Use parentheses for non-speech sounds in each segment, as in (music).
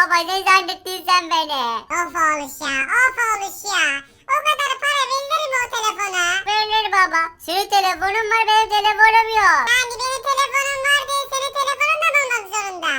baba ne zannettin sen beni? Of oğluş ya of oğluş ya. O kadar para verilir mi o telefona? Verilir baba. Senin telefonun var benim telefonum yok. Yani benim telefonum var diye senin telefonun da mı olmak zorunda?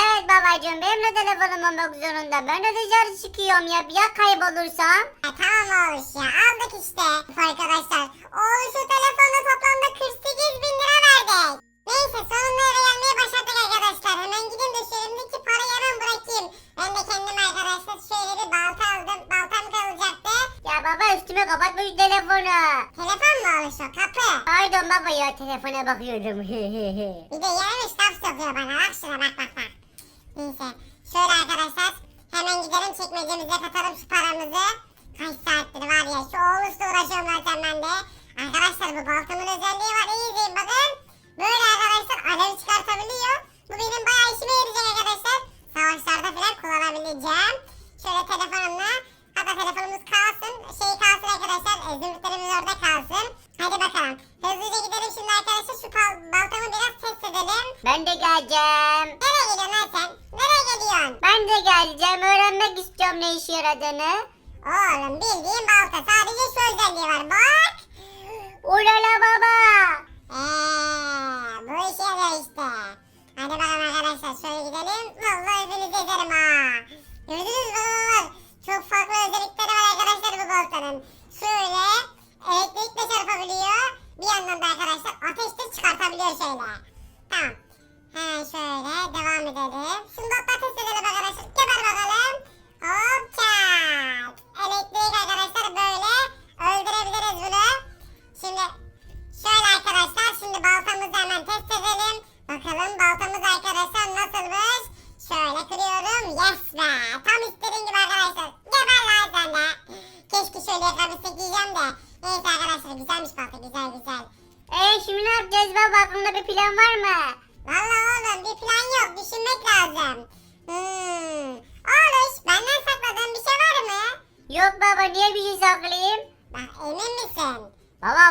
Evet babacığım benim de telefonum olmak zorunda. Ben de dışarı çıkıyorum ya. Ya kaybolursam? Ya tamam oğluş ya aldık işte. Of arkadaşlar oğluşu telefonu toplamda 48 bin lira verdik. Neyse sonunda eve gelmeyi başardık arkadaşlar. Hemen gidin de şu elimdeki parayı hemen bırakayım. Ben de kendim arkadaşlar şöyle bir balta aldım. Baltam kalacaktı. Ya baba üstüme kapatma şu telefonu. Telefon mu oğluş o kapı? Pardon baba ya telefona bakıyorum. (laughs) Bir de yarmış laf sokuyor bana. Bak şuna bak bak bak.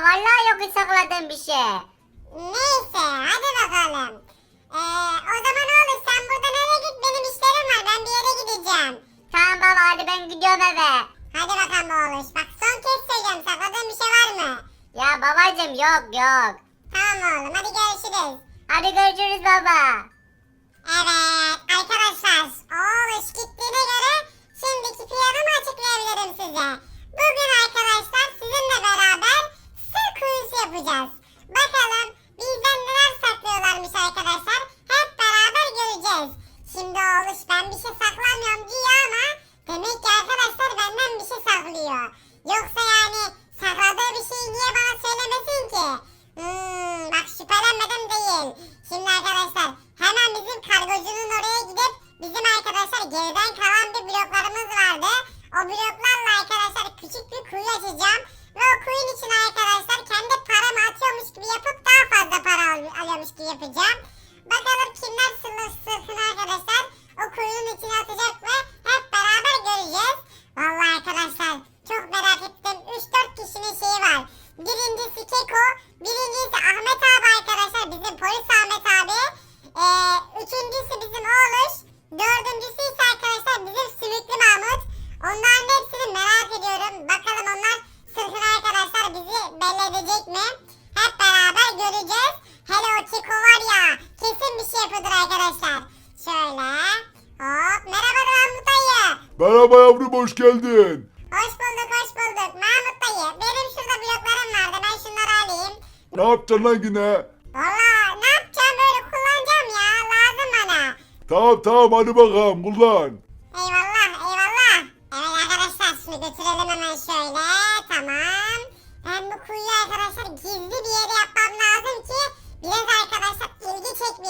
Vallahi yok sakladığım bir şey. Neyse hadi bakalım. Ee, o zaman oğlum sen burada nereye git benim işlerim var ben bir yere gideceğim. Tamam baba hadi ben gidiyorum eve. Hadi bakalım oğlum bak son kez söyleyeceğim sakladığın bir şey var mı? Ya babacım yok yok. Tamam oğlum hadi görüşürüz. Hadi görüşürüz baba. Evet arkadaşlar oğluş gittiğine göre şimdiki planımı açıklayabilirim size. Bugün arkadaşlar sizinle beraber sır kuyusu yapacağız. Bakalım bizden neler saklıyorlarmış arkadaşlar. Hep beraber göreceğiz. Şimdi oğluş ben bir şey saklamıyorum diyor ama demek ki arkadaşlar benden bir şey saklıyor. Yoksa yani sakladığı bir şeyi niye bana söylemesin ki? Hmm, bak şüphelenmedim değil. Şimdi arkadaşlar hemen bizim kargocunun oraya gidip bizim arkadaşlar geriden kalan bir bloklarımız vardı. O bloklarla arkadaşlar küçük bir kuyu açacağım. Ve kuyun içine arkadaşlar kendi paramı atıyormuş gibi yapıp daha fazla para al- alıyormuş gibi yapacağım. Bakalım kimler sırrı sırrını arkadaşlar o kuyunun içine atacak ve hep beraber göreceğiz. Vallahi arkadaşlar çok merak ettim. 3-4 kişinin şeyi var. Birincisi Keko, birincisi Ahmet abi arkadaşlar bizim polis Ahmet abi. Ee, üçüncüsü bizim oğluş. Dördüncüsü ise arkadaşlar bizim sümüklü Mahmut. Onların hepsini merak ediyorum. Bakalım onlar sırrını arkadaşlar bizi belli edecek mi? Hep beraber göreceğiz. Hele o var ya kesin bir şey yapıyordur arkadaşlar. Şöyle. Hop merhaba Mahmut dayı. Merhaba yavrum hoş geldin. Hoş bulduk hoş bulduk. Mahmut dayı benim şurada bloklarım vardı ben şunları alayım. Ne yapacaksın lan yine? Valla ne yapacağım böyle kullanacağım ya lazım bana. Tamam tamam hadi bakalım kullan. Eyvallah eyvallah. Evet arkadaşlar şimdi götürelim hemen şöyle tamam. Ben bu kuyuyu arkadaşlar gizli bir yere yapmam lazım ki biraz arkadaşlar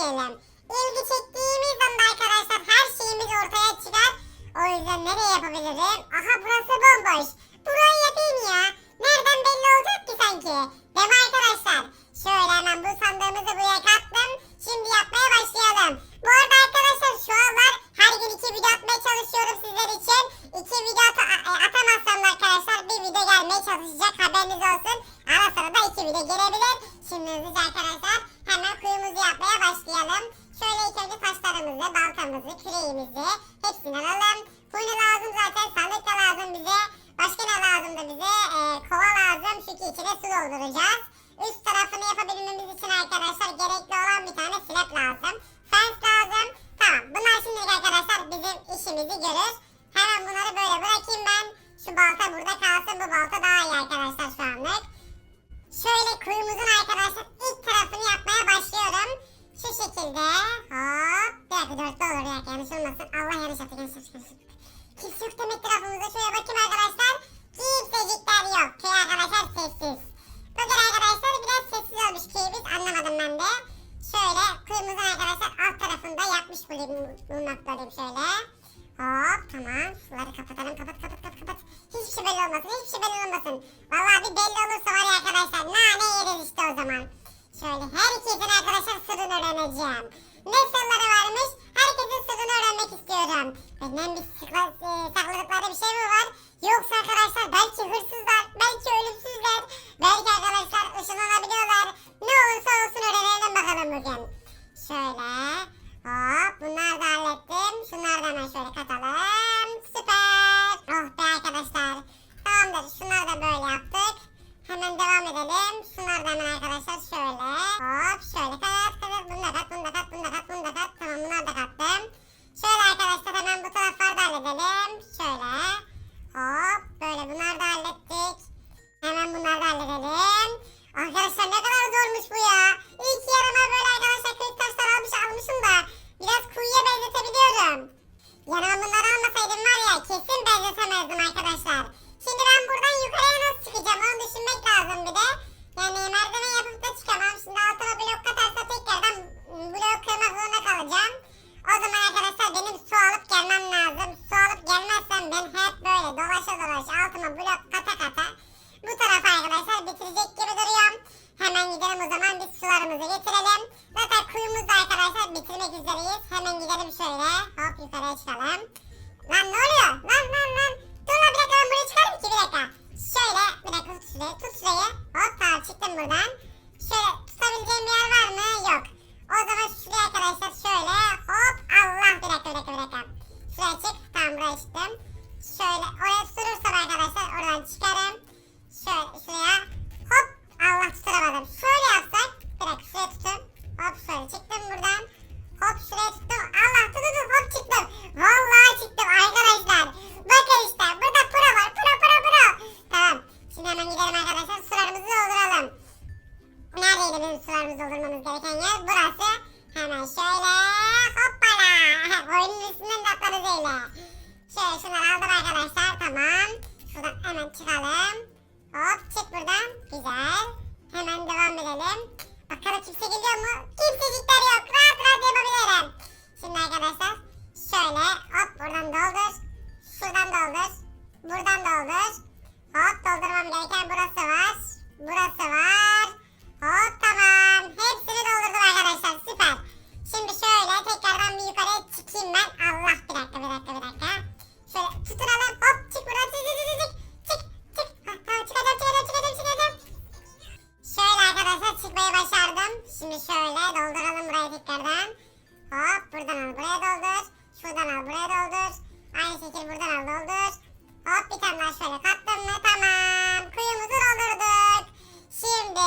çekmeyelim. İlgi çektiğimiz anda arkadaşlar her şeyimiz ortaya çıkar. O yüzden nereye yapabilirim? Aha burası bomboş. Burayı yapayım ya. Nereden belli olacak ki sanki? Değil mi arkadaşlar? Şöyle hemen bu sandığımızı buraya kattım. Şimdi yapmaya başlayalım. Bu arada arkadaşlar şu anlar her gün iki video atmaya çalışıyorum sizler için. İki video at a- atamazsam da arkadaşlar bir video gelmeye çalışacak haberiniz olsun. Ara sıra da iki video gelebilir. Şimdi hızlıca arkadaşlar hemen kuyumuzu yapmaya başlayalım. Şöyle ilk önce taşlarımızı, baltamızı, küreğimizi hepsini alalım. Kuyunu lazım zaten. Sandık da lazım bize. Başka ne lazım da bize? Ee, kova lazım. Çünkü içine su dolduracağız. Üst tarafını yapabilmemiz için arkadaşlar gerekli olan bir tane slab lazım. Fence lazım. Tamam. Bunlar şimdilik arkadaşlar bizim işimizi görür. Hemen bunları böyle bırakayım ben. Şu balta burada kalsın. Bu balta daha iyi arkadaşlar şu anlık. Şöyle kuyumuzun arkadaşlar ilk tarafını yapmaya başlıyorum. Şu şekilde. Hop. Bir dakika dörtlü olur dakika yanlış olmasın. Allah yanlış yaptı yanlış yaptı. yok demek tarafımızda. Şöyle bakayım arkadaşlar. Kimsecikler yok. Köy arkadaşlar sessiz. Bugün arkadaşlar biraz sessiz olmuş köyümüz. Anlamadım ben de. Şöyle kuyumuzun arkadaşlar alt tarafında yapmış bulun- bulunmaktayım şöyle. Hop tamam. Şunları kapatalım. Kapat kapat kapat kapat. Hiçbir şey belli olmasın. Hiçbir şey belli olmasın. Vallahi bir belli olursa var ya arkadaşlar. Nane yeriz işte o zaman. Şöyle herkesin arkadaşlar sırrını öğreneceğim. Ne sırları varmış? Herkesin sırrını öğrenmek istiyorum. Benden bir sıkla, e, sakladıkları bir şey mi var? Yoksa arkadaşlar belki hırsızlar, belki ölümsüzler, belki arkadaşlar ışınlanabiliyorlar. Ne olursa olsun öğrenelim bakalım bugün. Şöyle. Hop bunları da hallettim. Şunları da hemen şöyle katalım. Süper. Oh be arkadaşlar. Tamamdır. Şunları da böyle yaptık. Hemen devam edelim. Şunları da hemen arkadaşlar şöyle. Hop şöyle kat kat. Bunu da kat, bunu da kat, bunu da kat, bunu da kat. Tamam bunları da kattım. Tut şurayı. Hop tamam çıktım buradan. Edelim. Bakalım kimse geliyor mu? Kimsecikler yok. Rahat rahat yapabilirim. Şimdi arkadaşlar şöyle hop buradan doldur. Şuradan doldur. Buradan doldur. Hop doldurmam gereken burası var. Burası var. Hop tamam. Hepsini doldurdum arkadaşlar. Süper. Şimdi şöyle tekrardan bir yukarıya çıkayım ben. Allah bir dakika bir dakika bir dakika. Şöyle tutunalım. Hop çık buradan. Çık çık çık çık. Çık. Ha, çıkacağım çıkacağım çıkacağım. Şöyle arkadaşlar çıkmayı başardım. Şimdi şöyle dolduralım burayı tekrardan. Hop buradan al buraya doldur. Şuradan al buraya doldur. Aynı şekilde buradan al doldur. Hop bir tane daha şöyle kattım mı tamam. Kuyumuzu doldurduk. Şimdi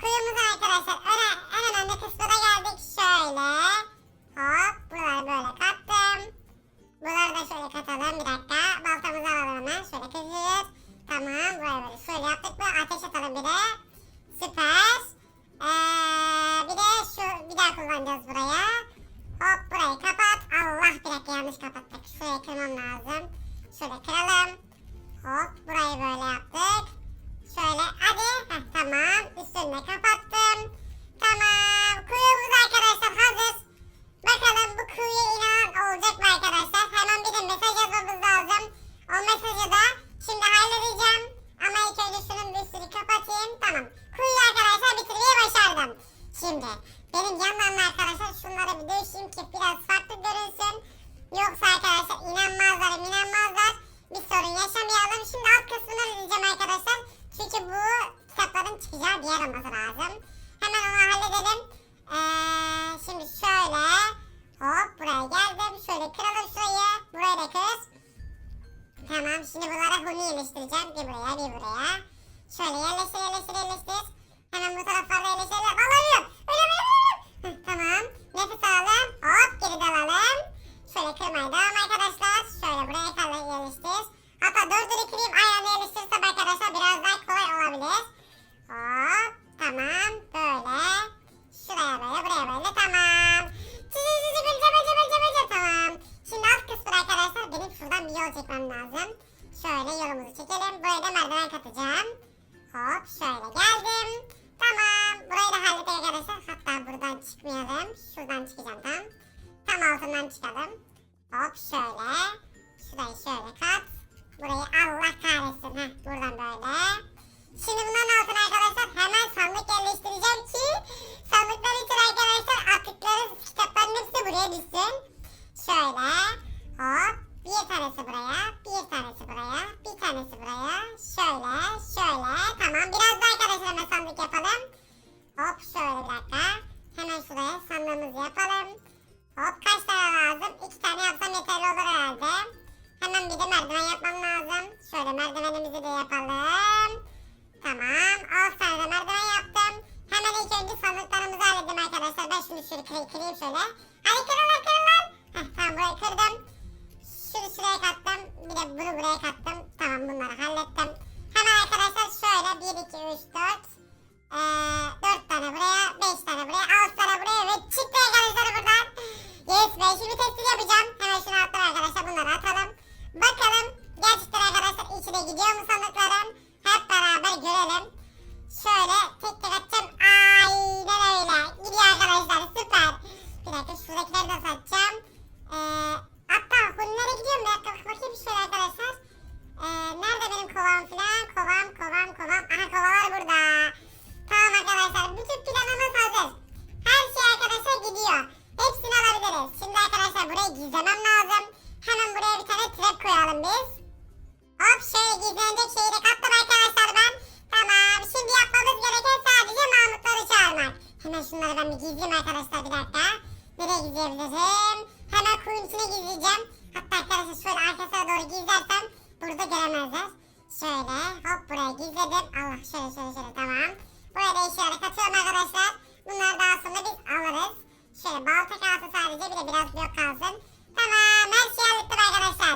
kuyumuzun arkadaşlar öne, en önemli kısmına geldik. Şöyle. bir olması lazım. Hemen onu halledelim. Ee, şimdi şöyle hop buraya geldim. Şöyle kıralım şurayı. Burayı da kır. Tamam şimdi bunlara huni yerleştireceğim. Bir buraya bir buraya. Şöyle yerleştir yerleştir yerleştir. Hemen bu taraflarda yerleştir. Vallahi ölüyorum. Ölüyorum tamam. Nefes alalım. Hop geri dalalım. Şöyle kırmaya devam arkadaşlar. Şöyle buraya kadar yerleştir. Hatta dördünü kırayım aynı anda yerleştirirsem arkadaşlar biraz daha kolay olabilir. Hop tamam böyle. Şuraya böyle buraya böyle tamam. Çizi çizi bılca bılca bılca bılca tamam. Şimdi alt kısmı arkadaşlar benim şuradan bir yol çekmem lazım. Şöyle yolumuzu çekelim. Buraya da merdiven katacağım. Hop şöyle geldim. Tamam. Burayı da hallettik arkadaşlar. Hatta buradan çıkmayalım. Şuradan çıkacağım tam. Tam altından çıkalım. Hop şöyle. Şurayı şöyle kat. Burayı Allah kahretsin. Heh, buradan böyle. Şimdi bunların altına arkadaşlar hemen sandık yerleştireceğim ki sandıklar için arkadaşlar attıkları kitapların hepsi buraya düşsün. Şöyle hop bir tanesi buraya bir tanesi buraya bir tanesi buraya şöyle şöyle tamam biraz daha arkadaşlar hemen sandık yapalım. Hop şöyle bir dakika hemen şuraya sandığımızı yapalım. Hop kaç tane lazım? İki tane yapsam yeterli olur herhalde. Hemen bir de merdiven yapmam lazım. Şöyle merdivenimizi de yapalım. Tamam. 6 tane de merdiven yaptım. Hemen ilk önce sandıklarımızı halledeyim arkadaşlar. Ben şunu şöyle kır, kırayım şöyle. Hadi kırın lan kırın lan. Heh, tamam burayı kırdım. Şunu şuraya kattım. Bir de bunu buraya kattım. Tamam bunları hallettim. Hemen arkadaşlar şöyle 1, 2, 3, 4. Ee, 4 tane buraya, 5 tane buraya, 6 tane buraya ve çıktı arkadaşlar buradan. Yes be şimdi teslim yapacağım. Hemen şunu attım arkadaşlar bunları atalım. Bakalım gerçekten arkadaşlar içine gidiyor mu sandıklarım? Hep beraber görelim. Şöyle tek tek atacağım. Aynen öyle. Gidiyor arkadaşlar süper. Bir dakika şuradakileri de satacağım. Ee, hatta hunilere gidiyorum. Bir dakika bakayım şöyle arkadaşlar. Ee, nerede benim kovam filan? Kovam kovam kovam. Aha kovalar burada. Tamam arkadaşlar bütün planımız hazır. Her şey arkadaşlar gidiyor. Hepsini alabiliriz. Şimdi arkadaşlar burayı gizlemem lazım. Hemen buraya bir tane trap koyalım biz. Hop şöyle gizlenecek şeyi de Hemen şunları ben bir gizleyeyim arkadaşlar bir dakika. Nereye gizleyebilirim? Hemen kuyun içine gizleyeceğim. Hatta arkadaşlar şöyle arkasına doğru gizlersem burada göremezler. Şöyle hop buraya gizledim. Allah şöyle şöyle şöyle tamam. Buraya da eşyaları katıyorum arkadaşlar. Bunları daha sonra biz alırız. Şöyle balta kalsın sadece bir de biraz blok kalsın. Tamam her şeyi hallettim arkadaşlar.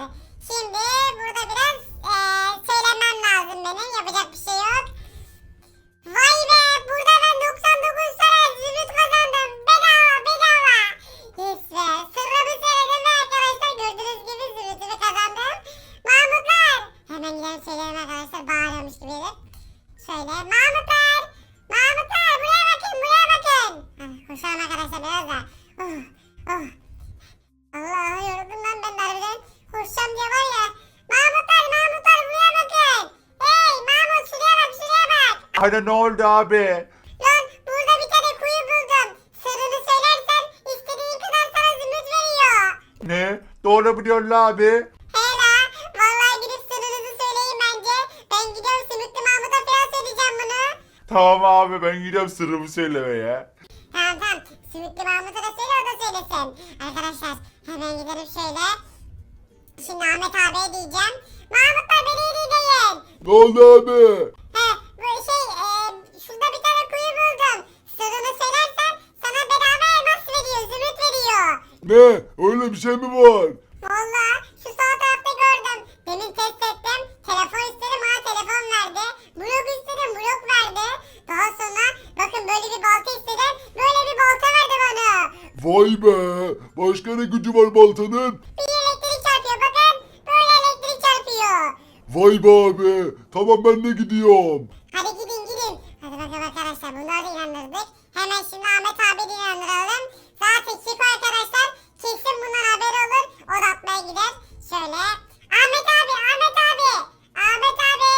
Şimdi burada biraz eee söylemem lazım benim. Yapacak bir şey yok. Vay be burada ben 99 tane zümrüt kazandım. Bedava bedava. Yes be sırrımı söyledim ve arkadaşlar gördüğünüz gibi zümrütümü kazandım. Mahmutlar. Hemen gidelim söyleyelim arkadaşlar bağırıyormuş gibi edip. Şöyle Mahmutlar. Mahmutlar buraya bakın buraya bakın. Ah, Koşalım arkadaşlar biraz da. Oh, oh. Allah yoruldum lan ben de harbiden. Koşacağım diye var ya. Mahmutlar Mahmutlar buraya bakın. Hey Mahmut şuraya bak bak. Hani ne oldu abi? Lan burada bir tane kuyu buldum. Sırrını söylersen istediğin kadar sana zümrüt veriyor. Ne? Doğru biliyorsun la abi. He la. Vallahi gidip sırrınızı söyleyin bence. Ben gidiyorum Sümüklü Mahmut'a falan söyleyeceğim bunu. Tamam abi ben gidiyorum sırrımı söylemeye. Tamam tamam. Sümüklü Mahmut'a da söyle o da söylesin. Arkadaşlar hemen gidelim şöyle. Şimdi Ahmet abiye diyeceğim. Mahmutlar beni iyi dinleyin. Ne oldu abi? Bu şey e, şurada bir tane kuyu buldum. Sırrını söylersen sana bedava elmas veriyor, zümrüt veriyor. Ne? Öyle bir şey mi var? Valla şu sağ tarafta gördüm. Demin test ettim. Telefon istedim bana telefon verdi. Blok istedim blok verdi. Daha sonra bakın böyle bir balta istedim. Böyle bir balta verdi bana. Vay be. Başka ne gücü var baltanın? Bir elektrik çarpıyor bakın. Böyle elektrik çarpıyor. Vay be abi. Tamam ben de gidiyorum. Hadi gidin gidin. Hadi bakalım arkadaşlar bunları da inandırdık. Hemen şimdi Ahmet abi de inandıralım. Zaten Çiko arkadaşlar kesin bundan haber olur. O da atmaya gider. Şöyle. Ahmet abi Ahmet abi. Ahmet abi.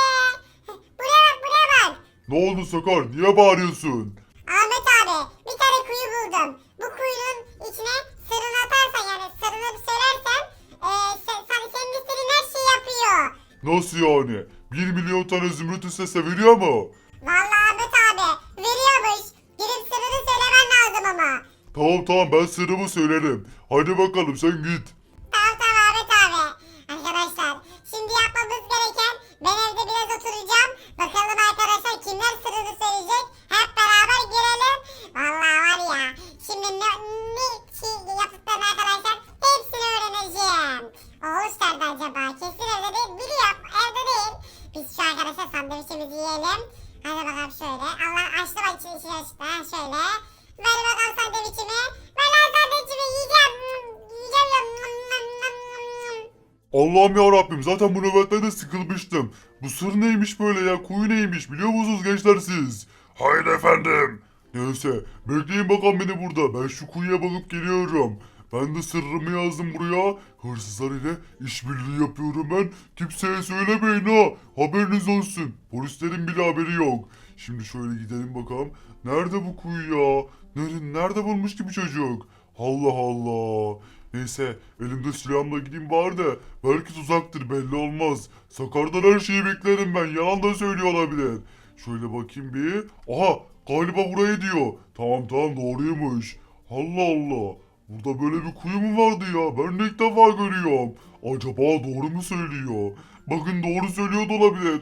Buraya bak buraya bak. Ne oldu Sakar? Niye bağırıyorsun? Ahmet abi bir tane kuyu buldum. Bu kuyunun içine sırrını atarsan yani sırrını söylersen e, sen, sen, senin istediğin her şeyi yapıyor. Nasıl yani? 1 milyon tane zümrüt istese veriyor mu? Vallahi Ahmet abi veriyormuş. Gidip sırrını söylemen lazım ama. Tamam tamam ben sırrımı söylerim. Hadi bakalım sen git. Tamam tamam Ahmet abi. Arkadaşlar şimdi yapmamız gereken ben şöyle. Ver bakalım sandviçimi. Ver lan sandviçimi yiyeceğim. Yiyeceğim. Yum, yum, yum, yum, yum. Allah'ım ya Rabbim zaten bu nöbetlerde sıkılmıştım. Bu sır neymiş böyle ya? Kuyu neymiş biliyor musunuz gençler siz? Hayır efendim. Neyse bekleyin bakalım beni burada. Ben şu kuyuya bakıp geliyorum. Ben de sırrımı yazdım buraya. Hırsızlar ile işbirliği yapıyorum ben. Kimseye söylemeyin ha. Haberiniz olsun. Polislerin bile haberi yok. Şimdi şöyle gidelim bakalım. Nerede bu kuyu ya? Nerede, nerede bulmuş ki bu çocuk? Allah Allah. Neyse elimde silahımla gideyim bari de belki tuzaktır belli olmaz. Sakar'dan her şeyi beklerim ben yalan da söylüyor olabilir. Şöyle bakayım bir. Aha galiba burayı diyor. Tamam tamam doğruymuş. Allah Allah. Burada böyle bir kuyu mu vardı ya? Ben de ilk defa görüyorum. Acaba doğru mu söylüyor? Bakın doğru söylüyor da olabilir.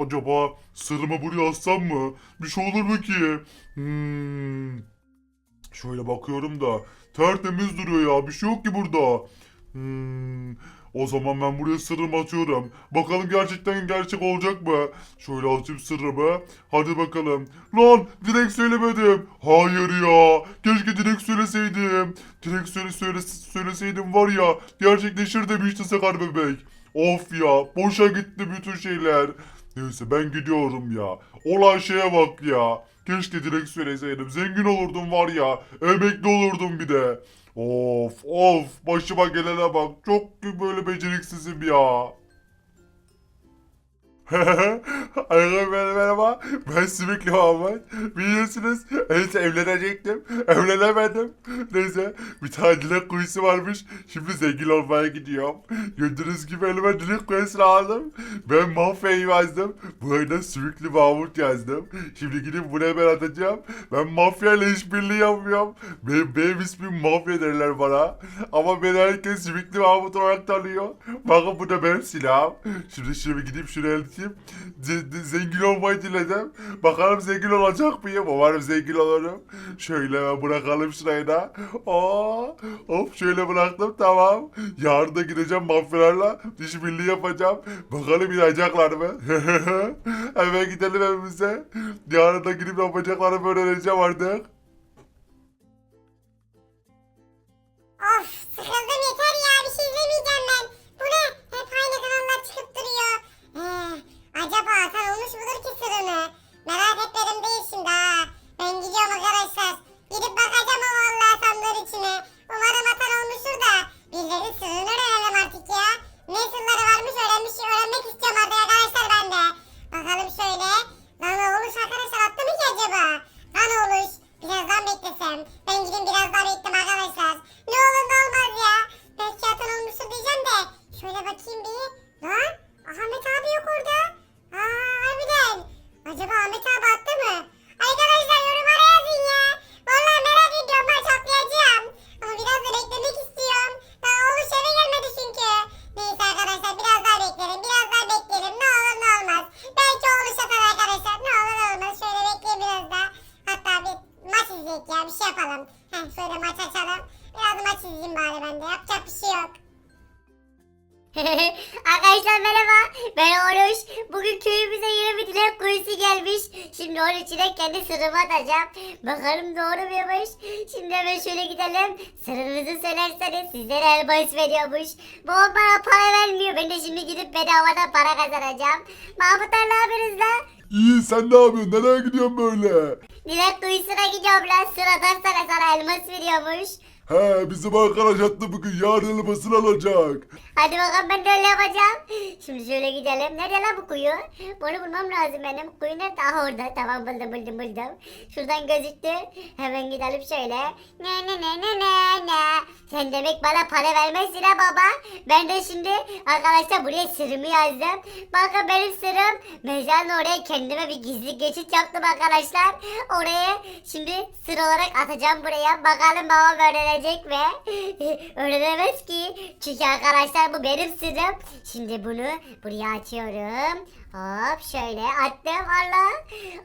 Acaba sırrımı buraya assam mı? Bir şey olur mu ki? Hmm. Şöyle bakıyorum da tertemiz duruyor ya. Bir şey yok ki burada. Hmm, o zaman ben buraya sırrımı atıyorum. Bakalım gerçekten gerçek olacak mı? Şöyle atayım sırrımı. Hadi bakalım. Lan direkt söylemedim. Hayır ya. Keşke direkt söyleseydim. Direkt söyle, söyle, söyleseydim var ya. Gerçekleşir demişti Sakar bebek. Of ya. Boşa gitti bütün şeyler. Neyse ben gidiyorum ya. Olan şeye bak ya. Keşke direkt söyleseydim. Zengin olurdum var ya. Emekli olurdum bir de. Of of başıma gelene bak. Çok böyle beceriksizim ya. (laughs) Arkadaşlar merhaba. Ben Sümüklü Mahmut. Biliyorsunuz neyse evlenecektim. Evlenemedim. Neyse bir tane dilek kuyusu varmış. Şimdi zengin olmaya gidiyorum. Gördüğünüz gibi elime dilek kuyusu aldım. Ben mafyayı yazdım. Buraya Sümüklü Mahmut yazdım. Şimdi gidip buraya ben atacağım. Ben mafyayla işbirliği yapıyorum. Benim, benim ismim mafya derler bana. Ama beni herkes Sümüklü Mahmut olarak tanıyor. Bakın bu da benim silahım. Şimdi şimdi gidip şunu z- zengin olmayı diledim. Bakalım zengin olacak mıyım? Umarım zengin olurum. Şöyle bırakalım şurayı da. Aa, hop şöyle bıraktım tamam. Yarın da gideceğim mafyalarla işbirliği yapacağım. Bakalım inanacaklar mı? (laughs) Hemen gidelim evimize. Yarın da gidip yapacaklarımı öğreneceğim artık. Of sıkıldım Arkadaşlar merhaba. Ben Oruç. Bugün köyümüze yeni bir dilek kuyusu gelmiş. Şimdi onun içine kendi sırrımı atacağım. Bakalım doğru muymuş? Şimdi hemen şöyle gidelim. Sırrınızı söylerseniz sizlere el bahis veriyormuş. Babam bana para vermiyor. Ben de şimdi gidip bedavadan para kazanacağım. Mahmutlar ne yapıyorsunuz lan? İyi sen ne yapıyorsun? Nereye gidiyorsun böyle? Dilek kuyusuna gidiyorum lan. Sıradan sana sana elmas veriyormuş. He bizim arkadaş attı bugün yarın elmasını alacak. Hadi bakalım ben de öyle yapacağım. Şimdi şöyle gidelim. Nerede lan bu kuyu? Bunu bulmam lazım benim. Kuyu nerede? Aha orada. Tamam buldum buldum buldum. Şuradan gözüktü. Hemen gidelim şöyle. Ne ne ne ne ne ne. Sen demek bana para vermezsin ha baba. Ben de şimdi arkadaşlar buraya sırrımı yazdım. Bakın benim sırrım. Mezarın oraya kendime bir gizli geçit yaptım arkadaşlar. Oraya şimdi sır olarak atacağım buraya. Bakalım babam öğrenecek mi? (laughs) Öğrenemez ki. Çünkü arkadaşlar bu benim sırrım. Şimdi bunu buraya açıyorum. Hop şöyle attım Allah.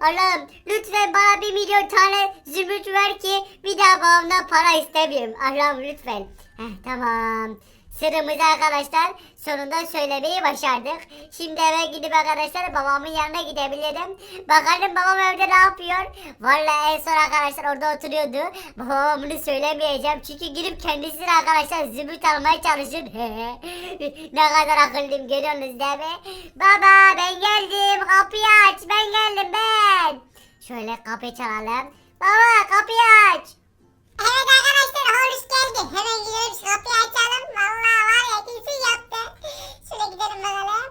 Allah'ım lütfen bana bir milyon tane zümrüt ver ki bir daha babamdan para istemiyorum. Allah'ım lütfen. Heh, tamam. Sırrımızı arkadaşlar sonunda söylemeyi başardık. Şimdi eve gidip arkadaşlar babamın yanına gidebilirim. Bakalım babam evde ne yapıyor? Vallahi en son arkadaşlar orada oturuyordu. Babama bunu söylemeyeceğim. Çünkü girip kendisini arkadaşlar zümrüt almaya çalışır. (laughs) ne kadar akıllıyım görüyorsunuz değil mi? Baba ben geldim kapıyı aç ben geldim ben. Şöyle kapıyı çalalım. Baba kapıyı aç. Evet arkadaşlar hoş geldin. Hemen gidelim şu kapıyı açalım. Vallahi var ya kesin yaptı. Şöyle gidelim bakalım.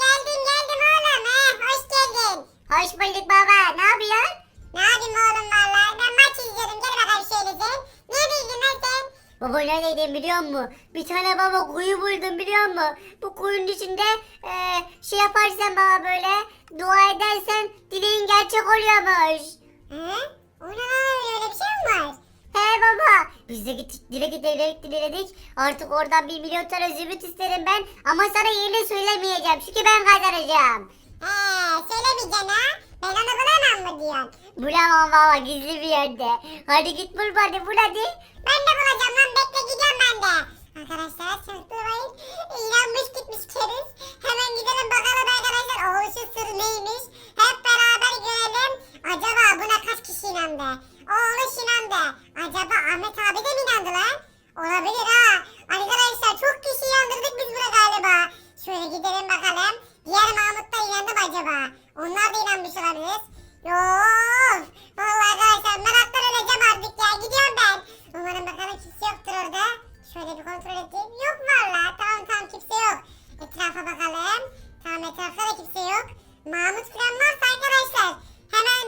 Geldin geldim oğlum. He, hoş geldin. Hoş bulduk baba ne yapıyorsun? Ne yapayım oğlum vallahi? Ben maç izliyordum. Gel bakalım şöyle sen. Ne bildin lan sen? Baba neredeydim biliyor musun? Bir tane baba kuyu buldum biliyor musun? Bu kuyunun içinde eee, şey yaparsan baba böyle dua edersen dileğin gerçek oluyormuş. Hı? O ne lan öyle bir şey mi var? He baba. Biz de gittik dilek diledik diledik. Artık oradan bir milyon tane zümrüt isterim ben. Ama sana yerini söylemeyeceğim. Çünkü ben kazanacağım. He söylemeyeceksin ha. Ben onu bulamam mı diyorsun? Bulamam baba gizli bir yerde. Hadi git bul bari bul hadi. Ben de bulacağım lan bekle gidiyorum ben de. Arkadaşlar çaktırmayın. İnanmış gitmiş keriz. Hemen gidelim bakalım arkadaşlar. O sır neymiş? Hep beraber görelim. Acaba buna kaç kişi inandı? Oğluş inandı. Acaba Ahmet abi de mi inandı lan? Olabilir ha. Arkadaşlar çok kişi yandırdık biz buna galiba. Şöyle gidelim bakalım. Diğer Mahmut da inandı mı acaba? Onlar da inanmış olabilir. Yok. Vallahi arkadaşlar meraktan öleceğim artık ya. Gidiyorum ben. Umarım bakalım kimse yoktur orada. Şöyle bir kontrol edeyim. Yok vallahi. Tamam tamam kimse yok. Etrafa bakalım. Tamam etrafta da kimse yok. Mahmut falan varsa arkadaşlar. Hemen